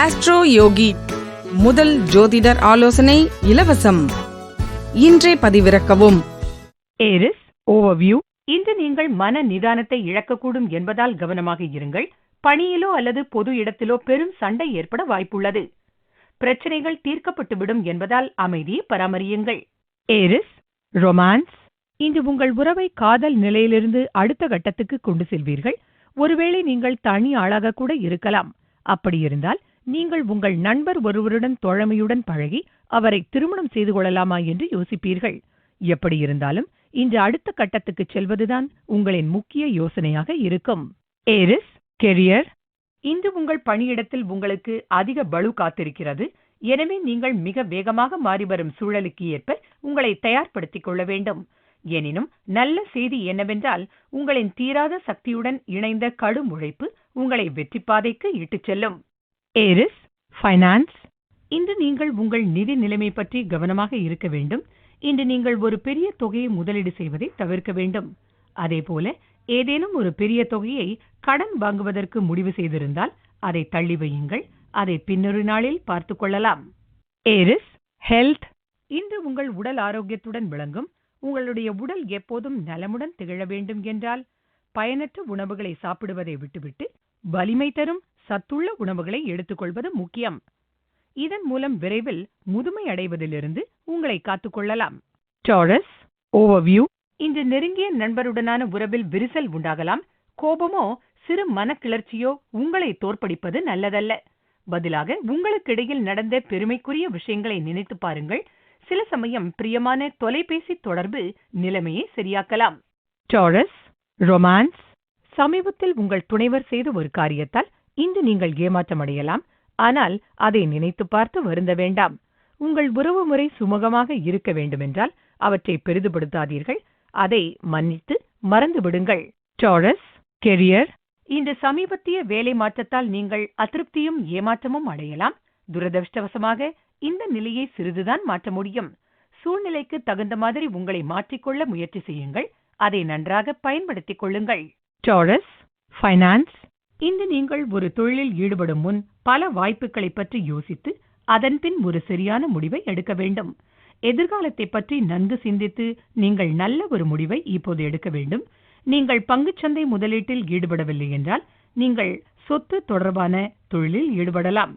Astro யோகி முதல் ஜோதிடர் ஆலோசனை இலவசம். இன்றே பதிவிறக்கவும். ஏரிஸ் ஓவர்வியூ இன்று நீங்கள் மன நிதானத்தை இழக்கக்கூடும் என்பதால் கவனமாக இருங்கள். பணியிலோ அல்லது பொது இடத்திலோ பெரும் சண்டை ஏற்பட வாய்ப்புள்ளது. பிரச்சனைகள் தீர்க்கப்பட்டுவிடும் என்பதால் அமைதியை பராமரியுங்கள். ஏரிஸ் ரொமான்ஸ் இன்று உங்கள் உறவை காதல் நிலையிலிருந்து அடுத்த கட்டத்துக்கு கொண்டு செல்வீர்கள். ஒருவேளை நீங்கள் தனி ஆளாக கூட இருக்கலாம். அப்படி இருந்தால் நீங்கள் உங்கள் நண்பர் ஒருவருடன் தோழமையுடன் பழகி அவரை திருமணம் செய்து கொள்ளலாமா என்று யோசிப்பீர்கள். எப்படி இருந்தாலும் இன்று அடுத்த கட்டத்துக்கு செல்வதுதான் உங்களின் முக்கிய யோசனையாக இருக்கும். ஏரிஸ் கெரியர் இன்று உங்கள் பணியிடத்தில் உங்களுக்கு அதிக பளு காத்திருக்கிறது. எனவே நீங்கள் மிக வேகமாக மாறிவரும் சூழலுக்கு ஏற்ப உங்களை தயார்படுத்திக் கொள்ள வேண்டும். எனினும் நல்ல செய்தி என்னவென்றால் உங்களின் தீராத சக்தியுடன் இணைந்த கடும் உழைப்பு உங்களை வெற்றி பாதைக்கு இட்டுச் செல்லும். ஏரிஸ் ஃபைனான்ஸ் இன்று நீங்கள் உங்கள் நிதி நிலைமை பற்றி கவனமாக இருக்க வேண்டும். இன்று நீங்கள் ஒரு பெரிய தொகையை முதலீடு செய்வதை தவிர்க்க வேண்டும். அதேபோல ஏதேனும் ஒரு பெரிய தொகையை கடன் வாங்குவதற்கு முடிவு செய்திருந்தால் அதை தள்ளி வையுங்கள். அதை பின்னொரு நாளில் பார்த்துக் கொள்ளலாம். ஏரிஸ் ஹெல்த் இன்று உங்கள் உடல் ஆரோக்கியத்துடன் விளங்கும். உங்களுடைய உடல் எப்போதும் நலமுடன் திகழ வேண்டும் என்றால் பயனற்ற உணவுகளை சாப்பிடுவதை விட்டுவிட்டு வலிமை தரும் சத்துள்ள உணவுகளை எடுத்துக்கொள்வது முக்கியம். இதன் மூலம் விரைவில் முதுமை அடைவதிலிருந்து உங்களை காத்துக்கொள்ளலாம். டாரஸ் ஓவர்வியூ இன்று நெருங்கிய நண்பருடனான உறவில் விரிசல் உண்டாகலாம். கோபமோ சிறு மனக்கிளர்ச்சியோ உங்களை தோற்படிப்பது நல்லதல்ல. பதிலாக உங்களுக்கிடையில் நடந்த பெருமைக்குரிய விஷயங்களை நினைத்து பாருங்கள். சில சமயம் பிரியமான தொலைபேசி தொடர்பு நிலைமையை சரியாக்கலாம். டாரஸ் ரொமான்ஸ் சமீபத்தில் உங்கள் துணைவர் செய்த ஒரு காரியத்தால் இன்று நீங்கள் ஏமாற்றமடையலாம். ஆனால் அதை நினைத்து பார்த்து வருந்த வேண்டாம். உங்கள் உறவுமுறை சுமூகமாக இருக்க வேண்டுமென்றால் அவற்றை பெரிதுபடுத்தாதீர்கள். அதை மன்னித்து மறந்து விடுங்கள். டாரஸ் கெரியர் இன்று சமீபத்திய வேலை மாற்றத்தால் நீங்கள் அதிருப்தியும் ஏமாற்றமும் அடையலாம். துரதிருஷ்டவசமாக இந்த நிலையை சிறிதுதான் மாற்ற முடியும். சூழ்நிலைக்கு தகுந்த மாதிரி உங்களை மாற்றிக்கொள்ள முயற்சி செய்யுங்கள். அதை நன்றாக பயன்படுத்திக் கொள்ளுங்கள். டாரஸ் ஃபைனான்ஸ் இன்று நீங்கள் ஒரு தொழிலில் ஈடுபடும் முன் பல வாய்ப்புகளை பற்றி யோசித்து அதன்பின் ஒரு சரியான முடிவை எடுக்க வேண்டும். எதிர்காலத்தை பற்றி நன்கு சிந்தித்து நீங்கள் நல்ல ஒரு முடிவை இப்போது எடுக்க வேண்டும். நீங்கள் பங்குச்சந்தை முதலீட்டில் ஈடுபடவில்லை என்றால் நீங்கள் சொத்து தொடர்பான தொழிலில் ஈடுபடலாம்.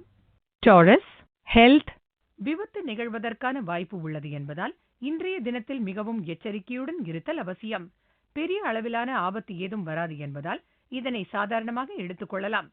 டாரஸ் ஹெல்த் விபத்து நிகழ்வதற்கான வாய்ப்பு உள்ளது என்பதால் இன்றைய தினத்தில் மிகவும் எச்சரிக்கையுடன் இருத்தல் அவசியம். பெரிய அளவிலான ஆபத்து ஏதும் வராது என்பதால் இதனை சாதாரணமாக எடுத்துக்கொள்ளலாம்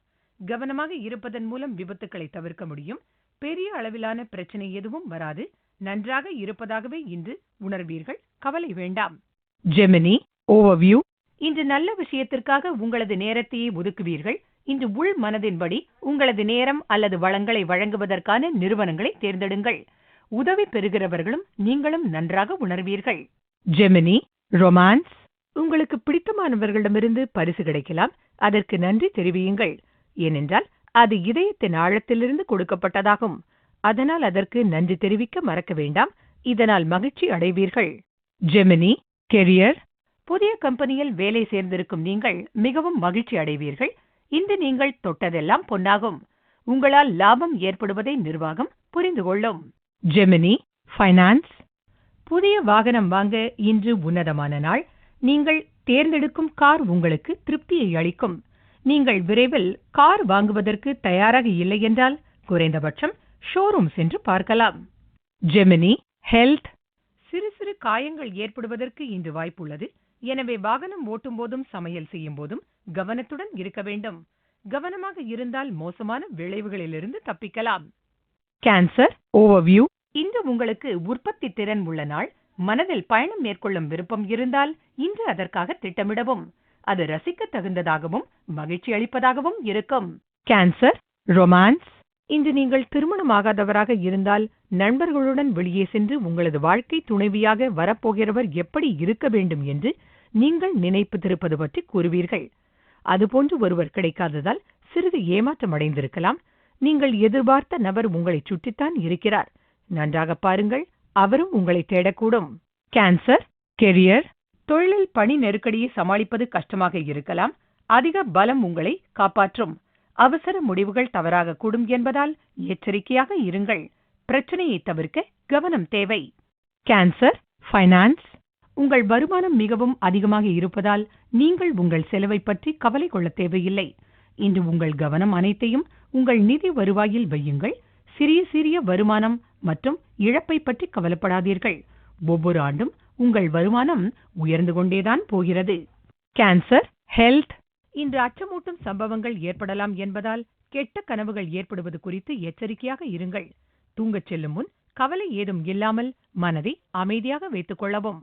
கவனமாக இருப்பதன் மூலம் விபத்துக்களை தவிர்க்க முடியும். பெரிய அளவிலான பிரச்சனை எதுவும் வராது. நன்றாக இருப்பதாகவே இன்று உணர்வீர்கள். கவலை வேண்டாம். ஜெமினி ஓவர்வியூ இன்று நல்ல விஷயத்திற்காக உங்களது நேரத்தையே ஒதுக்குவீர்கள். இன்று உள் மனதின்படி உங்களது நேரம் அல்லது வளங்களை வழங்குவதற்கான நிறுவனங்களை தேர்ந்தெடுங்கள். உதவி பெறுகிறவர்களும் நீங்களும் நன்றாக உணர்வீர்கள். ஜெமினி ரொமான்ஸ் உங்களுக்கு பிடித்தமானவர்களிடமிருந்து பரிசு கிடைக்கலாம். அதற்கு நன்றி தெரிவியுங்கள். ஏனென்றால் அது இதயத்தின் ஆழத்திலிருந்து கொடுக்கப்பட்டதாகும். அதனால் அதற்கு நன்றி தெரிவிக்க மறக்க வேண்டாம். இதனால் மகிழ்ச்சி அடைவீர்கள். ஜெமினி கெரியர் புதிய கம்பெனியில் வேலை சேர்ந்திருக்கும் நீங்கள் மிகவும் மகிழ்ச்சி அடைவீர்கள். இன்று நீங்கள் தொட்டதெல்லாம் பொன்னாகும். உங்களால் லாபம் ஏற்படுவதை நிர்வாகம் புரிந்து கொள்ளும். ஜெமினி ஃபைனான்ஸ் புதிய வாகனம் வாங்க இன்று உன்னதமான நாள். நீங்கள் தேர்ந்தெடுக்கும் கார் உங்களுக்கு திருப்தியை அளிக்கும். நீங்கள் விரைவில் கார் வாங்குவதற்கு தயாராக இல்லை என்றால் குறைந்தபட்சம் ஷோரூம் சென்று பார்க்கலாம். ஜெமினி ஹெல்த் சிறு சிறு காயங்கள் ஏற்படுவதற்கு இன்று வாய்ப்புள்ளது. எனவே வாகனம் ஓட்டும் போதும் சமையல் செய்யும் போதும் கவனத்துடன் இருக்க வேண்டும். கவனமாக இருந்தால் மோசமான விளைவுகளிலிருந்து தப்பிக்கலாம். கேன்சர் ஓவர்வியூ இன்று உங்களுக்கு உற்பத்தி திறன் உள்ள நாள். மனதில் பயணம் மேற்கொள்ளும் விருப்பம் இருந்தால் இன்று அதற்காக திட்டமிடவும். அது ரசிக்க தகுந்ததாகவும் மகிழ்ச்சி அளிப்பதாகவும் இருக்கும். கேன்சர் ரொமான்ஸ் இன்று நீங்கள் திருமணமாகாதவராக இருந்தால் நண்பர்களுடன் வெளியே சென்று உங்களது வாழ்க்கை துணைவியாக வரப்போகிறவர் எப்படி இருக்க வேண்டும் என்று நீங்கள் நினைப்பு திருப்பது பற்றி கூறுவீர்கள். அதுபோன்று ஒருவர் கிடைக்காததால் சிறிது ஏமாற்றம் அடைந்திருக்கலாம். நீங்கள் எதிர்பார்த்த நபர் உங்களைச் சுற்றித்தான் இருக்கிறார். நன்றாக பாருங்கள். அவரும் உங்களை தேடக்கூடும். கேன்சர் கெரியர் தொழிலில் பணி நெருக்கடியை சமாளிப்பது கஷ்டமாக இருக்கலாம். அதிக பலம் உங்களை காப்பாற்றும். அவசர முடிவுகள் தவறாக கூடும் என்பதால் எச்சரிக்கையாக இருங்கள். பிரச்சனையை தவிர்க்க கவனம் தேவை. கேன்சர் ஃபைனான்ஸ் உங்கள் வருமானம் மிகவும் அதிகமாக இருப்பதால் நீங்கள் உங்கள் செலவை பற்றி கவலை கொள்ள தேவையில்லை. இன்று உங்கள் கவனம் அனைத்தையும் உங்கள் நிதி வருவாயில் வையுங்கள். சிறிய சிறிய வருமானம் மற்றும் இழப்பை பற்றி கவலைப்படாதீர்கள். ஒவ்வொரு ஆண்டும் உங்கள் வருமானம் உயர்ந்து கொண்டேதான் போகிறது. கேன்சர் ஹெல்த் இன்று அச்சமூட்டும் சம்பவங்கள் ஏற்படலாம் என்பதால் கெட்ட கனவுகள் ஏற்படுவது குறித்து எச்சரிக்கையாக இருங்கள். தூங்கச் செல்லும் முன் கவலை ஏதும் இல்லாமல் மனதை அமைதியாக வைத்துக் கொள்ளவும்.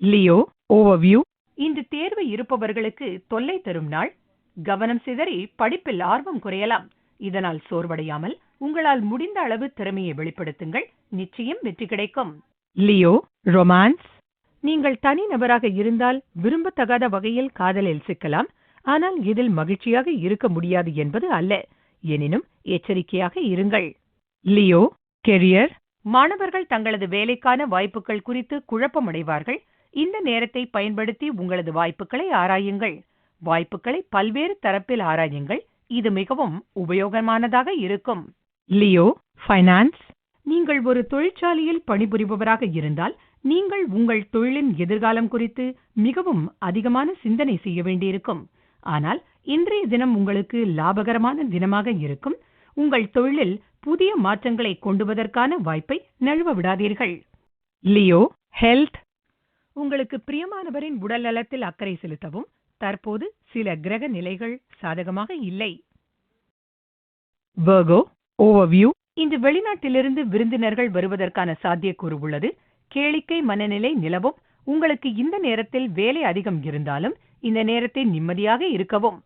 லியோ ஓவர்வியூ இன்று தேர்வு இருப்பவர்களுக்கு தொல்லை தரும் நாள். கவனம் சிதறி படிப்பில் ஆர்வம் குறையலாம். இதனால் சோர்வடையாமல் உங்களால் முடிந்த அளவு திறமையை வெளிப்படுத்துங்கள். நிச்சயம் வெற்றி கிடைக்கும். Leo romance. நீங்கள் தனி நபராக இருந்தால் விரும்பத்தகாத வகையில் காதலில் சிக்கலாம். ஆனால் இதில் மகிழ்ச்சியாக இருக்க முடியாது என்பது அல்ல. எனினும் எச்சரிக்கையாக இருங்கள். Leo career. மாணவர்கள் தங்களது வேலைக்கான வாய்ப்புகள் குறித்து குழப்பமடைவார்கள். இந்த நேரத்தை பயன்படுத்தி உங்களது வாய்ப்புகளை ஆராயுங்கள். வாய்ப்புகளை பல்வேறு தரப்பில் ஆராயுங்கள். இது மிகவும் உபயோகமானதாக இருக்கும். லியோ ஃபைனான்ஸ் நீங்கள் ஒரு தொழிற்சாலையில் பணிபுரிபவராக இருந்தால் நீங்கள் உங்கள் தொழிலின் எதிர்காலம் குறித்து மிகவும் அதிகமான சிந்தனை செய்ய வேண்டியிருக்கும். ஆனால் இன்றைய தினம் உங்களுக்கு லாபகரமான தினமாக இருக்கும். உங்கள் தொழிலில் புதிய மாற்றங்களை கொண்டுவதற்கான வாய்ப்பை நழுவ விடாதீர்கள். Leo health. உங்களுக்கு பிரியமானவரின் உடல் நலத்தில் அக்கறை செலுத்தவும் தற்போது சில கிரக நிலைகள் சாதகமாக இல்லை. வர்கோ ஓவர்வியூ இன்று வெளிநாட்டிலிருந்து விருந்தினர்கள் வருவதற்கான சாத்தியக்கூறு உள்ளது. கேளிக்கை மனநிலை நிலவும். உங்களுக்கு இந்த நேரத்தில் வேலை அதிகம் இருந்தாலும் இந்த நேரத்தை நிம்மதியாக இருக்கவும்.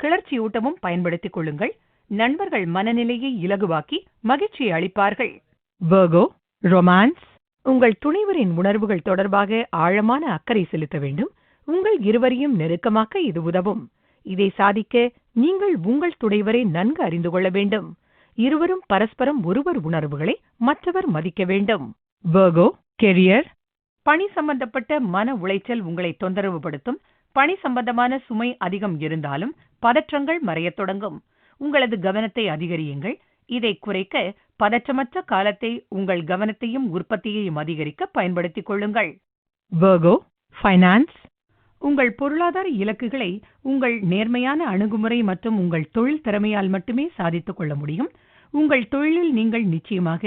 கிளர்ச்சியூட்டவும் பயன்படுத்திக் கொள்ளுங்கள். நண்பர்கள் மனநிலையை இலகுவாக்கி மகிழ்ச்சியை அளிப்பார்கள். வர்கோ ரொமான்ஸ் உங்கள் துணைவரின் உணர்வுகள் தொடர்பாக ஆழமான அக்கறை செலுத்த வேண்டும். உங்கள் இருவரையும் நெருக்கமாக்க இது உதவும். இதை சாதிக்க நீங்கள் உங்கள் துணைவரை நன்கு அறிந்து கொள்ள வேண்டும். இருவரும் பரஸ்பரம் ஒருவர் உணர்வுகளை மற்றவர் மதிக்க வேண்டும். வர்கோ கெரியர் பணி சம்பந்தப்பட்ட மன உளைச்சல் உங்களை தொந்தரவுபடுத்தும். பணி சம்பந்தமான சுமை அதிகம் இருந்தாலும் பதற்றங்கள் மறையத் தொடங்கும். உங்களது கவனத்தை அதிகரியுங்கள். இதை குறைக்க பதற்றமற்ற காலத்தை உங்கள் கவனத்தையும் உற்பத்தியையும் அதிகரிக்க பயன்படுத்திக் கொள்ளுங்கள். வேர்கோ ஃபைனான்ஸ் உங்கள் பொருளாதார இலக்குகளை உங்கள் நேர்மையான அணுகுமுறை மற்றும் உங்கள் தொழில் திறமையால் மட்டுமே சாதித்துக் கொள்ள முடியும். உங்கள் தொழிலில் நீங்கள் நிச்சயமாக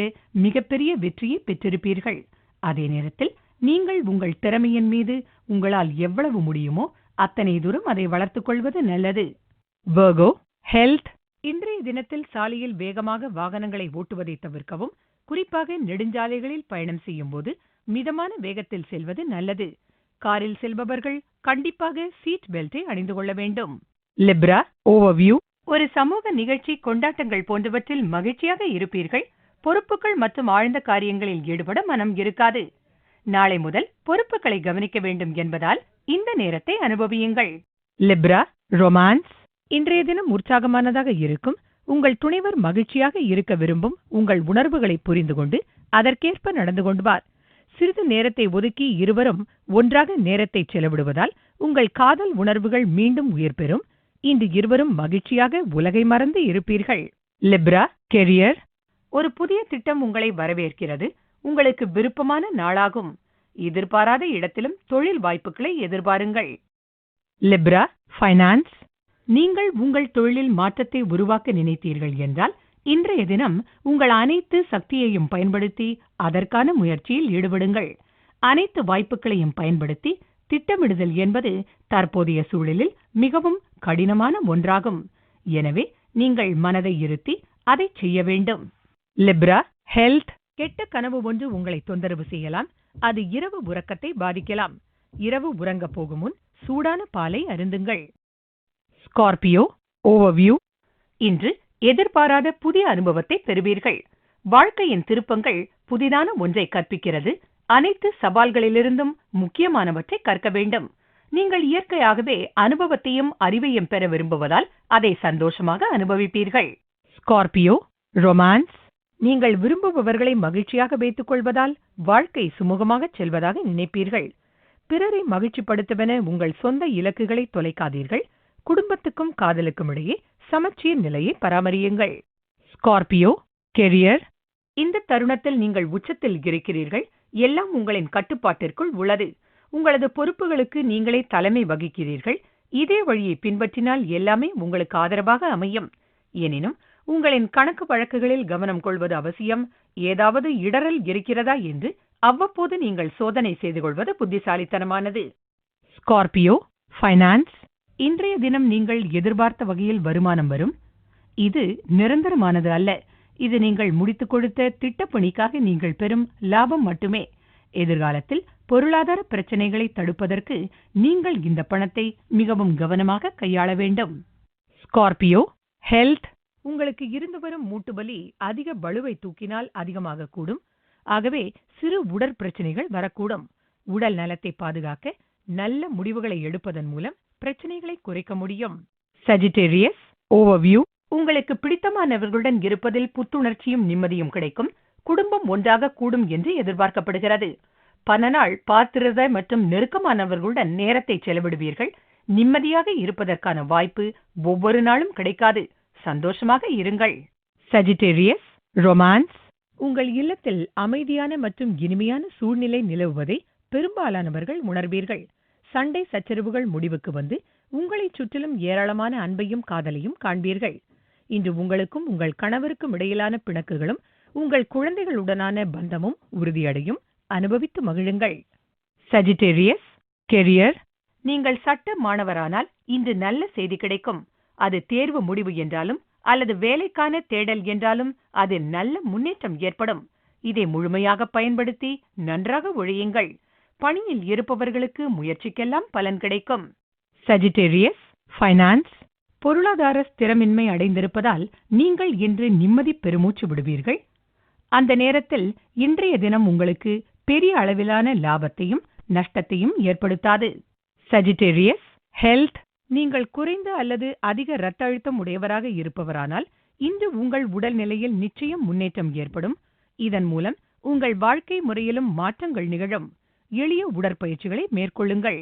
மிகப்பெரிய வெற்றியை பெற்றிருப்பீர்கள். அதே நேரத்தில் நீங்கள் உங்கள் திறமையின் மீது உங்களால் எவ்வளவு முடியுமோ அத்தனை தூரம் அதை வளர்த்துக் கொள்வது நல்லது. வர்கோ ஹெல்த் இன்றைய தினத்தில் சாலையில் வேகமாக வாகனங்களை ஓட்டுவதை தவிர்க்கவும் குறிப்பாக நெடுஞ்சாலைகளில் பயணம் செய்யும் போது மிதமான வேகத்தில் செல்வது நல்லது. காரில் செல்பவர்கள் கண்டிப்பாக சீட் பெல்ட்டை அணிந்து கொள்ள வேண்டும். லிப்ரா ஓவர்வியூ ஒரு சமூக நிகழ்ச்சி கொண்டாட்டங்கள் போன்றவற்றில் மகிழ்ச்சியாக இருப்பீர்கள். பொறுப்புகள் மற்றும் ஆழ்ந்த காரியங்களில் ஈடுபட மனம் இருக்காது. நாளை முதல் பொறுப்புகளை கவனிக்க வேண்டும் என்பதால் இந்த நேரத்தை அனுபவியுங்கள். லிப்ரா ரொமான்ஸ் இன்றைய தினம் உற்சாகமானதாக இருக்கும். உங்கள் துணைவர் மகிழ்ச்சியாக இருக்க விரும்பும் உங்கள் உணர்வுகளை புரிந்து கொண்டு அதற்கேற்ப நடந்து கொண்டுவார் சிறிது நேரத்தை ஒதுக்கி இருவரும் ஒன்றாக நேரத்தை செலவிடுவதால் உங்கள் காதல் உணர்வுகள் மீண்டும் உயிர் பெறும். இன்று இருவரும் மகிழ்ச்சியாக உலகை மறந்து இருப்பீர்கள். லிப்ரா கெரியர் ஒரு புதிய திட்டம் உங்களை வரவேற்கிறது. உங்களுக்கு விருப்பமான நாளாகும். எதிர்பாராத இடத்திலும் தொழில் வாய்ப்புகளை எதிர்பாருங்கள். லிப்ரா ஃபைனான்ஸ் நீங்கள் உங்கள் தொழிலில் மாற்றத்தை உருவாக்க நினைத்தீர்கள் என்றால் இன்றைய தினம் உங்கள் அனைத்து சக்தியையும் பயன்படுத்தி அதற்கான முயற்சியில் ஈடுபடுங்கள். அனைத்து வாய்ப்புகளையும் பயன்படுத்தி திட்டமிடுதல் என்பது தற்போதைய சூழலில் மிகவும் கடினமான ஒன்றாகும். எனவே நீங்கள் மனதை இருத்தி அதை செய்ய வேண்டும். லிப்ரா ஹெல்த் கெட்ட கனவு ஒன்று உங்களை தொந்தரவு செய்யலாம். அது இரவு உறக்கத்தை பாதிக்கலாம். இரவு உறங்கப் போகும் முன் சூடான பாலை அருந்துங்கள். ஸ்கார்பியோ ஓவர்வியூ இன்று எதிர்பாராத புதிய அனுபவத்தை பெறுவீர்கள். வாழ்க்கையின் திருப்பங்கள் புதிதான ஒன்றை கற்பிக்கிறது. அனைத்து சவால்களிலிருந்தும் முக்கியமானவற்றை கற்க வேண்டும். நீங்கள் இயற்கையாகவே அனுபவத்தையும் அறிவையும் பெற விரும்புவதால் அதை சந்தோஷமாக அனுபவிப்பீர்கள். ஸ்கார்பியோ ரொமான்ஸ் நீங்கள் விரும்புபவர்களை மகிழ்ச்சியாக வைத்துக் கொள்வதால் வாழ்க்கை சுமூகமாக செல்வதாக நினைப்பீர்கள். பிறரை மகிழ்ச்சிப்படுத்துவன உங்கள் சொந்த இலக்குகளை தொலைக்காதீர்கள். குடும்பத்துக்கும் காதலுக்கும் இடையே சமச்சீர் நிலையை பராமரியுங்கள். ஸ்கார்பியோ கெரியர் இந்த தருணத்தில் நீங்கள் உச்சத்தில் இருக்கிறீர்கள். எல்லாம் உங்களின் கட்டுப்பாட்டிற்குள் உள்ளது. உங்களது பொறுப்புகளுக்கு நீங்களே தலைமை வகிக்கிறீர்கள். இதே வழியை பின்பற்றினால் எல்லாமே உங்களுக்கு ஆதரவாக அமையும். எனினும் உங்களின் கணக்கு வழக்குகளில் கவனம் கொள்வது அவசியம். ஏதாவது இடரல் இருக்கிறதா என்று அவ்வப்போது நீங்கள் சோதனை செய்து கொள்வது புத்திசாலித்தனமானது. ஸ்கார்பியோ ஃபைனான்ஸ் இன்றைய தினம் நீங்கள் எதிர்பார்த்த வகையில் வருமானம் வரும். இது நிரந்தரமானது அல்ல. இது நீங்கள் முடித்துக் கொடுத்த திட்டப்பணிக்காக நீங்கள் பெறும் லாபம் மட்டுமே. எதிர்காலத்தில் பொருளாதார பிரச்சனைகளை தடுப்பதற்கு நீங்கள் இந்த பணத்தை மிகவும் கவனமாக கையாள வேண்டும். ஸ்கார்பியோ ஹெல்த் உங்களுக்கு இருந்து வரும் மூட்டுவலி அதிக பளுவை தூக்கினால் அதிகமாக கூடும். ஆகவே சிறு உடற்பிரச்சனைகள் வரக்கூடும். உடல் நலத்தை பாதுகாக்க நல்ல முடிவுகளை எடுப்பதன் மூலம் பிரச்சனைகளை குறைக்க முடியும். சஜிடேரியஸ் ஓவர்வியூ உங்களுக்கு பிடித்தமானவர்களுடன் இருப்பதில் புத்துணர்ச்சியும் நிம்மதியும் கிடைக்கும். குடும்பம் ஒன்றாக கூடும் என்று எதிர்பார்க்கப்படுகிறது. பல நாள் பார்த்திருந்த மற்றும் நெருக்கமானவர்களுடன் நேரத்தை செலவிடுவீர்கள். நிம்மதியாக இருப்பதற்கான வாய்ப்பு ஒவ்வொரு நாளும் கிடைக்காது. சந்தோஷமாக இருங்கள். சஜிடேரியஸ் ரொமான்ஸ் உங்கள் இல்லத்தில் அமைதியான மற்றும் இனிமையான சூழ்நிலை நிலவுவதை பெரும்பாலானவர்கள் உணர்வீர்கள். சண்டை சச்சரவுகள் முடிவுக்கு வந்து உங்களைச் சுற்றிலும் ஏராளமான அன்பையும் காதலையும் காண்பீர்கள். இன்று உங்களுக்கும் உங்கள் கணவருக்கும் இடையிலான பிணக்குகளும் உங்கள் குழந்தைகளுடனான பந்தமும் உறுதியடையும். அனுபவித்து மகிழுங்கள். சஜிடேரியஸ் கெரியர் நீங்கள் சட்ட மாணவரானால் இன்று நல்ல செய்தி கிடைக்கும். அது தேர்வு முடிவு என்றாலும் அல்லது வேலைக்கான தேடல் என்றாலும் அது நல்ல முன்னேற்றம் ஏற்படும். இதை முழுமையாக பயன்படுத்தி நன்றாக ஒழியுங்கள். பணியில் இருப்பவர்களுக்கு முயற்சிக்கெல்லாம் பலன் கிடைக்கும். சஜிடேரியஸ் ஃபைனான்ஸ் பொருளாதார ஸ்திரமின்மை அடைந்திருப்பதால் நீங்கள் இன்று நிம்மதி பெருமூச்சு விடுவீர்கள். அந்த நேரத்தில் இன்றைய தினம் உங்களுக்கு பெரிய அளவிலான லாபத்தையும் நஷ்டத்தையும் ஏற்படுத்தாது. சஜிடேரியஸ் ஹெல்த் நீங்கள் குறைந்த அல்லது அதிக இரத்த அழுத்தம் உடையவராக இருப்பவரானால் இன்று உங்கள் உடல்நிலையில் நிச்சயம் முன்னேற்றம் ஏற்படும். இதன் மூலம் உங்கள் வாழ்க்கை முறையிலும் மாற்றங்கள் நிகழும். எளிய உடற்பயிற்சிகளை மேற்கொள்ளுங்கள்.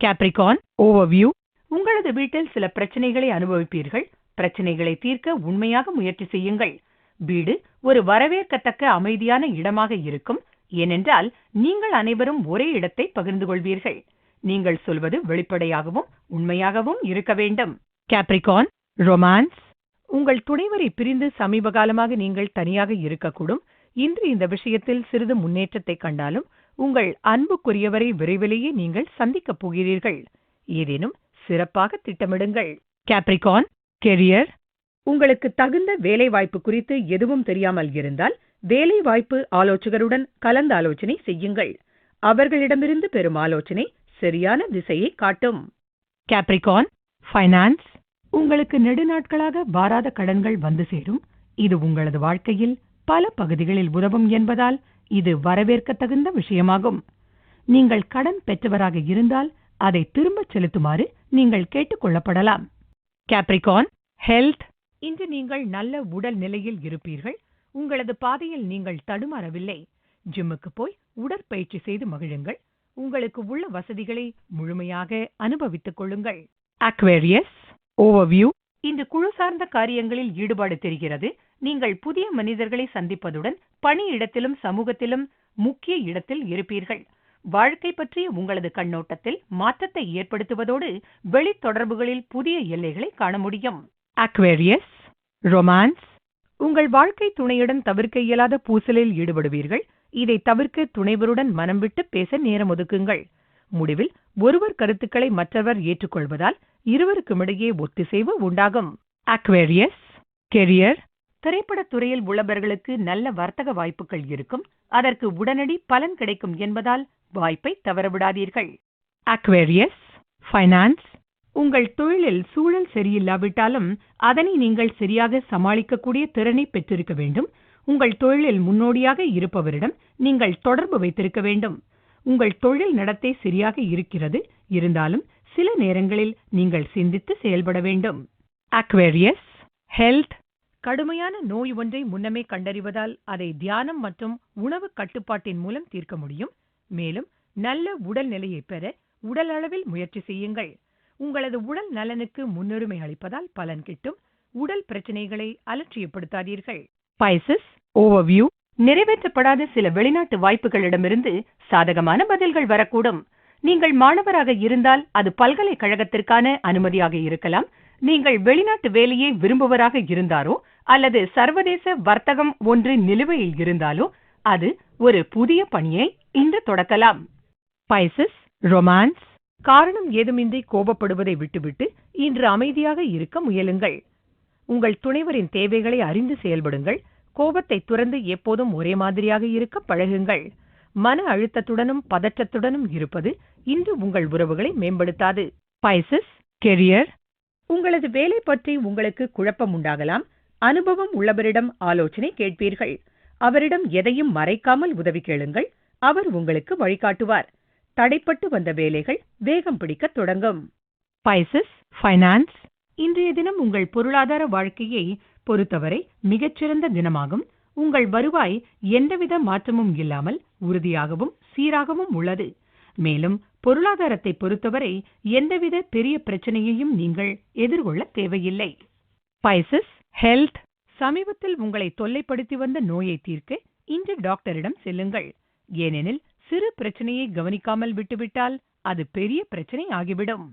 கேப்ரிகான் ஓவர்வியூ உங்களது வீட்டில் சில பிரச்சனைகளை அனுபவிப்பீர்கள். பிரச்சனைகளை தீர்க்க உண்மையாக முயற்சி செய்யுங்கள். வீடு ஒரு வரவேற்கத்தக்க அமைதியான இடமாக இருக்கும். ஏனென்றால் நீங்கள் அனைவரும் ஒரே இடத்தை பகிர்ந்து கொள்வீர்கள். நீங்கள் சொல்வது வெளிப்படையாகவும் உண்மையாகவும் இருக்க வேண்டும். கேப்ரிகான் ரொமான்ஸ் உங்கள் துணைவரை பிரிந்து சமீப காலமாக நீங்கள் தனியாக இருக்கக்கூடும். இன்று இந்த விஷயத்தில் சிறிது முன்னேற்றத்தை கண்டாலும் உங்கள் அன்புக்குரியவரை விரைவிலேயே நீங்கள் சந்திக்கப் போகிறீர்கள். ஏதேனும் சிறப்பாக திட்டமிடுங்கள். கேப்ரிகான் கெரியர் உங்களுக்கு தகுந்த வேலைவாய்ப்பு குறித்து எதுவும் தெரியாமல் இருந்தால் வேலைவாய்ப்பு ஆலோசகருடன் கலந்தாலோசனை செய்யுங்கள். அவர்களிடமிருந்து பெறும் ஆலோசனை சரியான திசையை காட்டும். கேப்ரிகான் ஃபைனான்ஸ் உங்களுக்கு நெடுநாட்களாக வாராத கடன்கள் வந்து சேரும். இது உங்களது வாழ்க்கையில் பல பகுதிகளில் உதவும் என்பதால் இது வரவேற்கத்தகுந்த விஷயமாகும். நீங்கள் கடன் பெற்றவராக இருந்தால் அதை திரும்பச் செலுத்துமாறு நீங்கள் கேட்டுக்கொள்ளப்படலாம் கேப்ரிகான் ஹெல்த் இன்று நீங்கள் நல்ல உடல் நிலையில் இருப்பீர்கள். உங்களது பாதையில் நீங்கள் தடுமாறவில்லை. ஜிம்முக்கு போய் உடற்பயிற்சி செய்து மகிழுங்கள். உங்களுக்கு உள்ள வசதிகளை முழுமையாக அனுபவித்துக் கொள்ளுங்கள். அக்வேரியஸ் ஓவர்வியூ இந்த குழு சார்ந்த காரியங்களில் ஈடுபாடு தெரிகிறது. நீங்கள் புதிய மனிதர்களை சந்திப்பதுடன் பணியிடத்திலும் சமூகத்திலும் முக்கிய இடத்தில் இருப்பீர்கள். வாழ்க்கை பற்றிய உங்களது கண்ணோட்டத்தில் மாற்றத்தை ஏற்படுத்துவதோடு வெளி தொடர்புகளில் புதிய எல்லைகளை காண முடியும். அக்வேரியஸ் ரொமான்ஸ் உங்கள் வாழ்க்கை துணையுடன் தவிர்க்க இயலாத பூசலில் ஈடுபடுவீர்கள். இதை தவிர்க்க துணைவருடன் மனம் விட்டு பேச நேரம் ஒதுக்குங்கள். முடிவில் ஒருவர் கருத்துக்களை மற்றவர் ஏற்றுக்கொள்வதால் இருவருக்குமிடையே ஒத்திசைவு உண்டாகும். அக்வேரியஸ் கெரியர் திரைப்படத் துறையில் உள்ளவர்களுக்கு நல்ல வர்த்தக வாய்ப்புகள் இருக்கும். அதற்கு உடனடி பலன் கிடைக்கும் என்பதால் வாய்ப்பை தவறவிடாதீர்கள். அக்வேரியஸ் ஃபைனான்ஸ் உங்கள் தொழிலில் சூழல் சரியில்லாவிட்டாலும் அதனை நீங்கள் சரியாக சமாளிக்கக்கூடிய திறனை பெற்றிருக்க வேண்டும். உங்கள் தொழிலில் முன்னோடியாக இருப்பவரிடம் நீங்கள் தொடர்பு வைத்திருக்க வேண்டும். உங்கள் தொழில் நடத்தை சரியாக இருக்கிறது. இருந்தாலும் சில நேரங்களில் நீங்கள் சிந்தித்து செயல்பட வேண்டும். அக்வேரியஸ் ஹெல்த் கடுமையான நோய் ஒன்றை முன்னமே கண்டறிவதால் அதை தியானம் மற்றும் உணவு கட்டுப்பாட்டின் மூலம் தீர்க்க முடியும். மேலும் நல்ல உடல் நிலையை பெற உடல் அளவில் முயற்சி செய்யுங்கள். உங்களது உடல் நலனுக்கு முன்னுரிமை அளிப்பதால் பலன் கிட்டும். உடல் பிரச்சனைகளை அலட்சியப்படுத்தாதீர்கள். பைசஸ் ஓவர்வியூ நிறைவேற்றப்படாத சில வெளிநாட்டு வாய்ப்புகளிடமிருந்து சாதகமான பதில்கள் வரக்கூடும். நீங்கள் மாணவராக இருந்தால் அது பல்கலைக்கழகத்திற்கான அனுமதியாக இருக்கலாம். நீங்கள் வெளிநாட்டு வேலையை விரும்புவராக இருந்தாரோ அல்லது சர்வதேச வர்த்தகம் ஒன்று நிலுவையில் இருந்தாலோ அது ஒரு புதிய பணியை இன்று தொடக்கலாம். பைசஸ் ரொமான்ஸ் காரணம் ஏதுமின்றி கோபப்படுவதை விட்டுவிட்டு இன்று அமைதியாக இருக்க முயலுங்கள். உங்கள் துணைவரின் தேவைகளை அறிந்து செயல்படுங்கள். கோபத்தை துறந்து எப்போதும் ஒரே மாதிரியாக இருக்க பழகுங்கள். மன அழுத்தத்துடனும் பதற்றத்துடனும் இருப்பது இன்று உங்கள் உறவுகளை மேம்படுத்தாது. பைசஸ் கெரியர் உங்களது வேலை பற்றி உங்களுக்கு குழப்பம் உண்டாகலாம். அனுபவம் உள்ளவரிடம் ஆலோசனை கேட்பீர்கள். அவரிடம் எதையும் மறைக்காமல் உதவி கேளுங்கள். அவர் உங்களுக்கு வழிகாட்டுவார். தடைப்பட்டு வந்த வேலைகள் வேகம் பிடிக்கத் தொடங்கும். பைசஸ் ஃபைனான்ஸ் இன்றைய தினம் உங்கள் பொருளாதார வாழ்க்கையை பொறுத்தவரை மிகச்சிறந்த தினமாகும். உங்கள் வருவாய் எந்தவித மாற்றமும் இல்லாமல் உறுதியாகவும் சீராகவும் உள்ளது. மேலும் பொருளாதாரத்தை பொறுத்தவரை எந்தவித பெரிய பிரச்சனையையும் நீங்கள் எதிர்கொள்ள தேவையில்லை. பைசஸ் ஹெல்த் சமீபத்தில் உங்களை தொல்லைப்படுத்தி வந்த நோயை தீர்க்க இன்று டாக்டரிடம் செல்லுங்கள். ஏனெனில் சிறு பிரச்சனையை கவனிக்காமல் விட்டுவிட்டால் அது பெரிய பிரச்சனை ஆகிவிடும்.